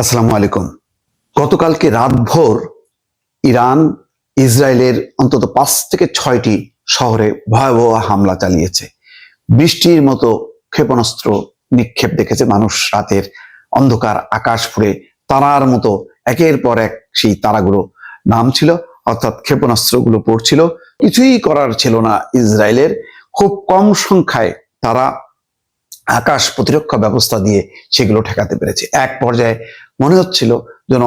আসসালামু আলাইকুম। গতকালকে রাতভর ইরান, ইসরায়েলের অন্তত পাঁচ থেকে ছয়টি শহরে ভয়াবহ হামলা চালিয়েছে। বৃষ্টির মতো ক্ষেপণাস্ত্র নিক্ষেপ দেখেছে মানুষ রাতের অন্ধকার আকাশ ফুড়ে তারার মতো একের পর এক সেই তারাগুলো নামছিল, অর্থাৎ ক্ষেপণাস্ত্রগুলো পড়ছিল। কিছুই করার ছিল না ইসরায়েলের। খুব কম সংখ্যায় তারা আকাশ প্রতিরক্ষা ব্যবস্থা দিয়ে সেগুলো ঠেকাতে পেরেছে। এক পর্যায়ে মনে হচ্ছিল যেন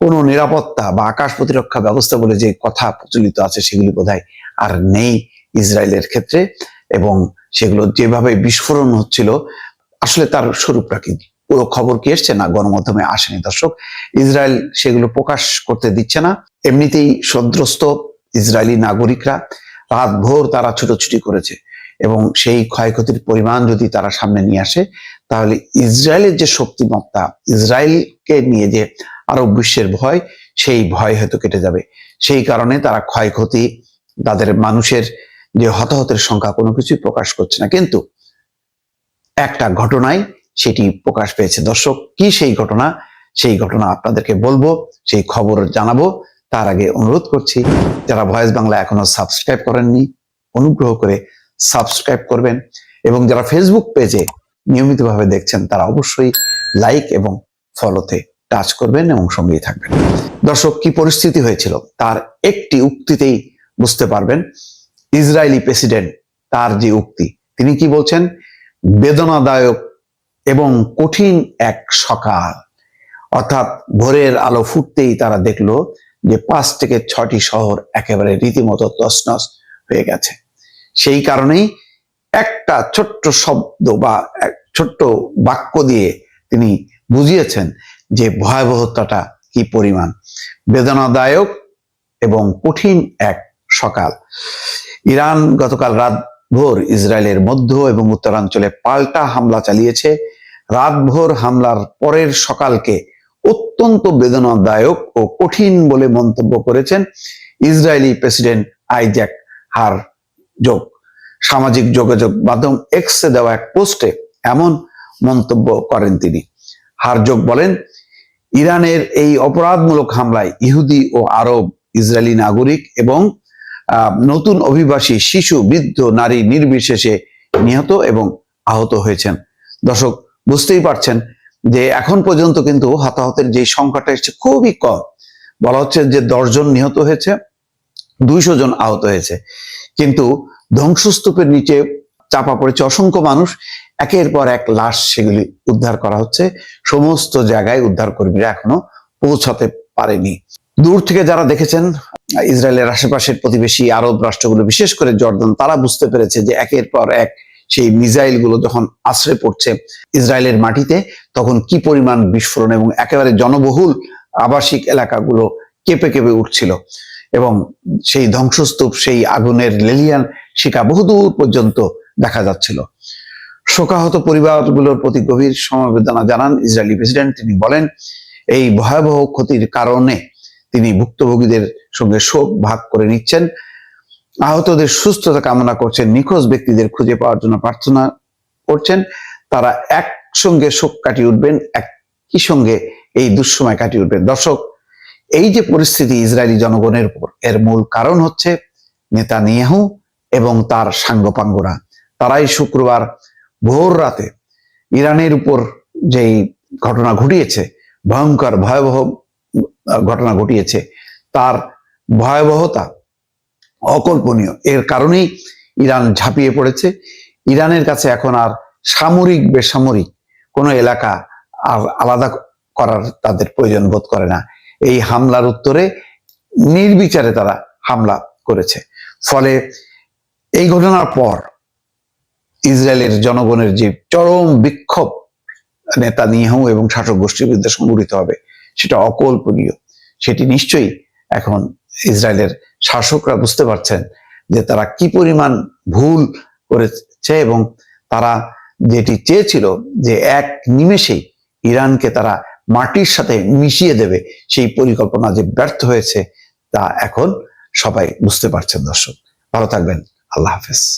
কোনো নিরাপত্তা বা আকাশ প্রতিরক্ষা ব্যবস্থা বলে যে কথা প্রচলিত আছে সেগুলি বোধহয় আর নেই ইসরায়েলের ক্ষেত্রে এবং সেগুলো যেভাবে বিস্ফোরণ হচ্ছিল, আসলে তার স্বরূপটা কি? পুরো খবর কি এসছে না গণমাধ্যমে আসেনি? দর্শক, ইসরায়েল সেগুলো প্রকাশ করতে দিচ্ছে না। এমনিতেই সন্ত্রস্ত ইসরায়েলি নাগরিকরা রাত ভোর তারা ছুটোছুটি করেছে। এবং সেই ক্ষয়ক্ষতির পরিমাণ যদি তারা সামনে নিয়ে আসে, তাহলে ইসরায়েলের যে শক্তিমত্তা, ইসরায়েলকে নিয়ে যে আরব বিশ্বের ভয়, সেই ভয় হয়তো কেটে যাবে। সেই কারণে তারা ক্ষয়ক্ষতি, তাদের মানুষের যে হতাহতের সংখ্যা কোনো কিছুই প্রকাশ করছে না। কিন্তু একটা ঘটনায় সেটি প্রকাশ পেয়েছে। দর্শক, কি সেই ঘটনা? সেই ঘটনা আপনাদেরকে বলব, সেই খবর জানাব। তার আগে অনুরোধ করছি, যারা ভয়েস বাংলা এখনও সাবস্ক্রাইব করেননি, অনুগ্রহ করে সাবস্ক্রাইব করবেন এবং যারা ফেসবুক পেজে নিয়মিতভাবে দেখছেন, তারা অবশ্যই লাইক এবং ফলোতে টাচ করবেন এবং সঙ্গেই থাকবেন। দর্শক, কি পরিস্থিতি হয়েছিল? তার একটি উক্তিতেই বুঝতে পারবেন, ইসরায়েলি প্রেসিডেন্ট তার যে উক্তি, তিনি কি বলছেন? বেদনাদায়ক এবং কঠিন এক সকাল। অর্থাৎ ভোরের আলো ফুটতেই তারা দেখল যে পাঁচ থেকে ছটি শহর একেবারে রীতিমতো তসনস হয়ে গেছে। সেই কারণেই একটা ছোট্ট শব্দ বা ছোট্ট বাক্য দিয়ে তিনি বুঝিয়েছেন যে ভয়াবহতাটা কি পরিমাণ। বেদনাদায়ক এবং কঠিন এক সকাল। ইরান গতকাল রাত ভোর ইসরায়েলের মধ্য এবং উত্তরাঞ্চলে পাল্টা হামলা চালিয়েছে। রাতভোর হামলার পরের সকালকে অত্যন্ত বেদনাদায়ক ও কঠিন বলে মন্তব্য করেছেন ইসরায়েলি প্রেসিডেন্ট আইজ্যাক হার যোগ, সামাজিক যোগাযোগ মাধ্যম এক্সে দেওয়া এক পোস্টে এমন মন্তব্য করেন তিনি। হারযোগ বলেন, ইরানের এই অপরাধমূলক হামলায় ইহুদি ও আরব, ইসরায়েলি নাগরিক এবং নতুন অভিবাসী শিশু, বৃদ্ধ, নারী নির্বিশেষে নিহত এবং আহত হয়েছেন। দর্শক, বুঝতেই পারছেন যে এখন পর্যন্ত কিন্তু হতাহতের যে সংখ্যাটা এসছে খুবই কম। বলা হচ্ছে যে দশজন নিহত হয়েছে, দুইশো জন আহত হয়েছে। কিন্তু ধ্বংসস্তূপের নিচে চাপা পড়েছে অসংখ্য মানুষ। একের পর এক লাশ সেগুলি উদ্ধার করা হচ্ছে। সমস্ত জায়গায় উদ্ধার কর্মীরা এখনও পৌঁছাতে পারেনি। দূর থেকে যারা দেখেছেন, ইসরায়েলের আশেপাশের প্রতিবেশী আরব রাষ্ট্রগুলো, বিশেষ করে জর্দান, তারা বুঝতে পেরেছে যে একের পর এক সেই মিসাইলগুলো যখন আশ্রে পড়ছে ইসরায়েলের মাটিতে, তখন কি পরিমাণ বিস্ফোরণ এবং একেবারে জনবহুল আবাসিক এলাকাগুলো কেঁপে কেঁপে উঠছিল। এবং সেই ধ্বংসস্তূপ, সেই আগুনের লেলিয়ান শিকা বহুদূর পর্যন্ত দেখা যাচ্ছিল। শোকাহত পরিবারগুলোর প্রতি গভীর সমবেদনা জানান ইসরায়েলি প্রেসিডেন্ট। তিনি বলেন, এই ভয়াবহ ক্ষতির কারণে তিনি ভুক্তভোগীদের সঙ্গে শোক ভাগ করে নিচ্ছেন। আহতদের সুস্থতা কামনা করছেন, নিখোঁজ ব্যক্তিদের খুঁজে পাওয়ার জন্য প্রার্থনা করছেন। তারা একসঙ্গে শোক কাটিয়ে উঠবেন, একই সঙ্গে এই দুঃসময় কাটিয়ে উঠবেন। দর্শক এই যে পরিস্থিতি ইসরায়েলি জনগণের উপর, এর মূল কারণ হচ্ছে নেতানিয়াহু এবং তার সাঙ্গপাঙ্গরা। তারাই শুক্রবার ভোর রাতে ইরানের উপর যেই ঘটনা ঘটিয়েছে, ভয়ঙ্কর ভয়াবহ ঘটনা ঘটিয়েছে, তার ভয়াবহতা অকল্পনীয়। এর কারণেই ইরান ঝাঁপিয়ে পড়েছে। ইরানের কাছে এখন আর সামরিক বেসামরিক কোনো এলাকা আর আলাদা করার তাদের প্রয়োজন বোধ করে না। এই হামলার উত্তরে নির্বিচারে তারা হামলা করেছে। ফলে এই ঘটনার পর ইসরায়েলের জনগণের যে চরম বিক্ষোভ নেতা নিয়াহু এবং শাসক গোষ্ঠীর বিরুদ্ধে সংগঠিত হবে, সেটা অকল্পনীয়। সেটি নিশ্চয়ই এখন ইসরায়েলের শাসকরা বুঝতে পারছেন যে তারা কি পরিমাণ ভুল করেছে এবং তারা যেটি চেয়েছিল যে এক নিমেষেই ইরানকে তারা মাটির সাথে মিশিয়ে দেবে সেই পরিকল্পনা যে ব্যর্থ হয়েছে, তা এখন সবাই বুঝতে পারছেন দর্শক। ভালো থাকবেন। আল্লাহ হাফেজ।